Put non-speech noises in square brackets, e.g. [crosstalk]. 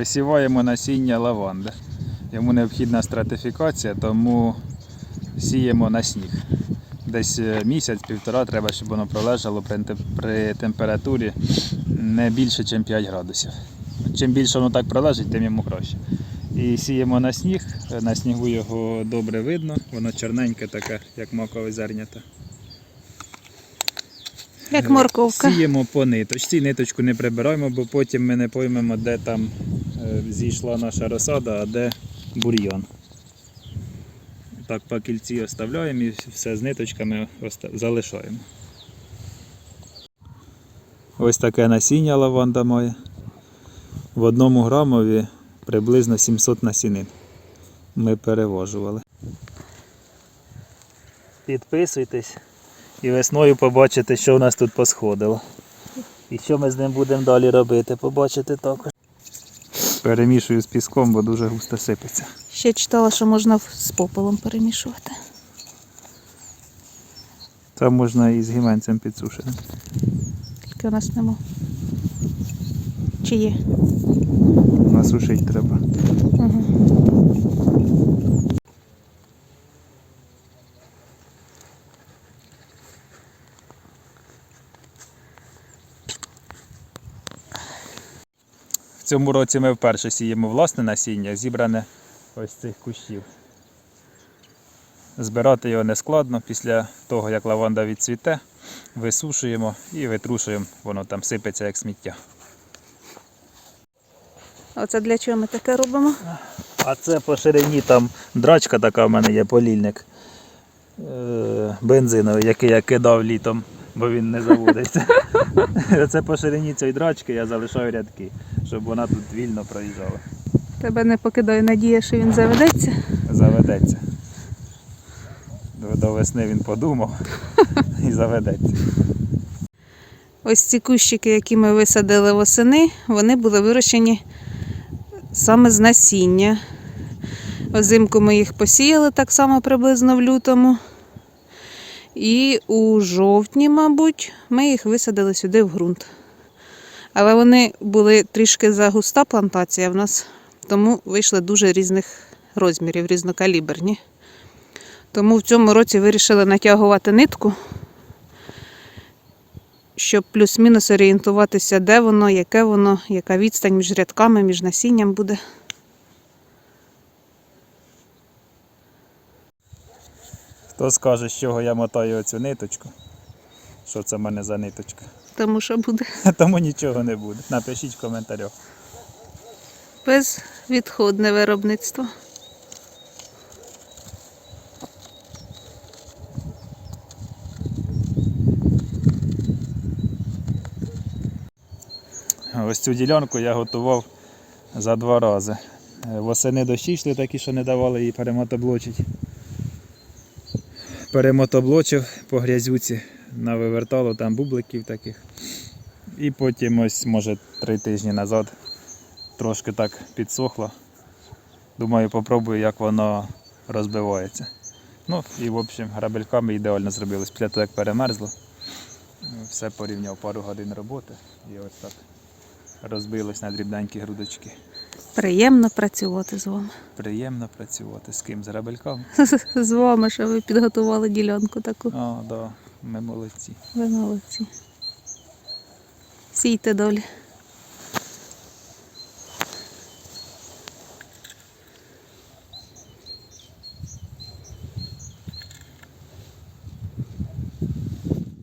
Висіваємо насіння лаванди. Йому необхідна стратифікація, тому сіємо на сніг. Десь е, місяць-півтора треба, щоб воно пролежало при, температурі не більше, ніж 5 градусів. Чим більше воно так пролежить, тим йому краще. І сіємо на сніг. На снігу його добре видно, воно чорненьке таке, як макове зернята. Як морковка. Сіємо по ниточці, ниточку не прибираємо, бо потім ми не поймемо, де там е, зійшла наша розсада, а де бур'ян. Так по кільці оставляємо і все з ниточками залишаємо. Ось таке насіння лаванда має. В одному грамові приблизно 700 насінин. Ми перевожували. Підписуйтесь і весною побачите, що в нас тут посходило. І що ми з ним будемо далі робити, побачите також. Перемішую з піском, бо дуже густо сипеться. Ще читала, що можна з попелом перемішувати. Там можна і з гіменцем підсушеним. Тільки у нас нема. Чи є? Насушити треба. Угу. Цьому році ми вперше сіємо власне насіння, зібране ось цих кущів. Збирати його не складно. Після того, як лаванда відцвіте, висушуємо і витрушуємо, воно там сипеться як сміття. Оце для чого ми таке робимо? А це по ширині там драчка така в мене є, полільник е, бензиновий, який я кидав літом, бо він не заводиться. [laughs] Це по ширині цієї драчки я залишаю рядки, щоб вона тут вільно проїжджала. Тебе не покидає надія, що він заведеться. Заведеться. До- До весни він подумав [laughs] і заведеться. Ось ці кущики, які ми висадили восени, вони були вирощені саме з насіння. Озимку ми їх посіяли так само приблизно в лютому. І у жовтні, мабуть, ми їх висадили сюди в ґрунт. Але вони були трішки загуста плантація в нас, тому вийшли дуже різних розмірів, різнокаліберні. Тому в цьому році вирішили натягувати нитку щоб плюс-мінус орієнтуватися, де воно, яке воно, яка відстань між рядками, між насінням буде. Хто скаже, з чого я мотаю оцю ниточку? Що це в мене за ниточка? Тому що буде [laughs] Тому нічого не буде. Напишіть в коментарях. безвідходне виробництво. Ось цю ділянку я готував за два рази. Е, Восени дощі йшли такі, що не давали її перемотоблочити. Перемотоблочив по грязюці, навивертало там бубликів таких. І потім ось, може, три тижні назад трошки так підсохло. Думаю, попробую, як воно розбивається. Ну і в общем грабельками ідеально зробилось. Після того, як перемерзло, все порівняв пару годин роботи і ось так розбилось на дрібненькі грудочки. Приємно працювати з вами. Приємно працювати з ким? З рабельком? [laughs] З вами, що ви підготували ділянку таку. О, да, ми молодці. Ви молодці. Сійте долі.